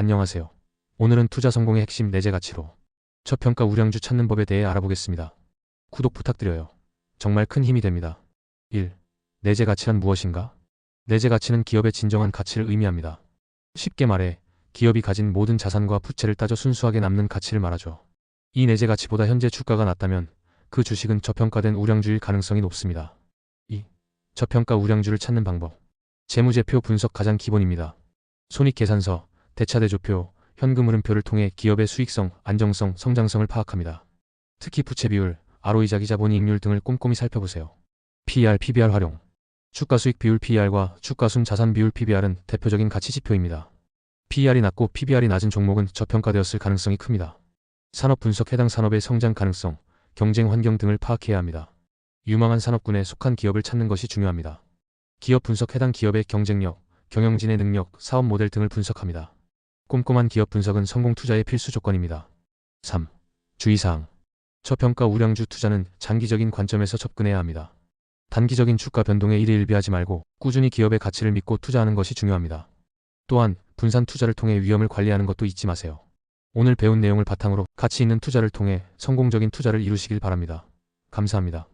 안녕하세요. 오늘은 투자 성공의 핵심 내재 가치로 저평가 우량주 찾는 법에 대해 알아보겠습니다. 구독 부탁드려요. 정말 큰 힘이 됩니다. 1. 내재 가치란 무엇인가? 내재 가치는 기업의 진정한 가치를 의미합니다. 쉽게 말해 기업이 가진 모든 자산과 부채를 따져 순수하게 남는 가치를 말하죠. 이 내재 가치보다 현재 주가가 낮다면 그 주식은 저평가된 우량주일 가능성이 높습니다. 2. 저평가 우량주를 찾는 방법. 재무제표 분석 가장 기본입니다. 손익계산서, 대차대조표, 현금 흐름표를 통해 기업의 수익성, 안정성, 성장성을 파악합니다. 특히 부채 비율, ROE 자기자본 이익률 등을 꼼꼼히 살펴보세요. PER, PBR 활용. 주가 수익 비율 PER과 주가 순 자산 비율 PBR은 대표적인 가치 지표입니다. PER이 낮고 PBR이 낮은 종목은 저평가되었을 가능성이 큽니다. 산업 분석 해당 산업의 성장 가능성, 경쟁 환경 등을 파악해야 합니다. 유망한 산업군에 속한 기업을 찾는 것이 중요합니다. 기업 분석 해당 기업의 경쟁력, 경영진의 능력, 사업 모델 등을 분석합니다. 꼼꼼한 기업 분석은 성공 투자의 필수 조건입니다. 3. 주의사항. 저평가 우량주 투자는 장기적인 관점에서 접근해야 합니다. 단기적인 주가 변동에 일희일비하지 말고 꾸준히 기업의 가치를 믿고 투자하는 것이 중요합니다. 또한 분산 투자를 통해 위험을 관리하는 것도 잊지 마세요. 오늘 배운 내용을 바탕으로 가치 있는 투자를 통해 성공적인 투자를 이루시길 바랍니다. 감사합니다.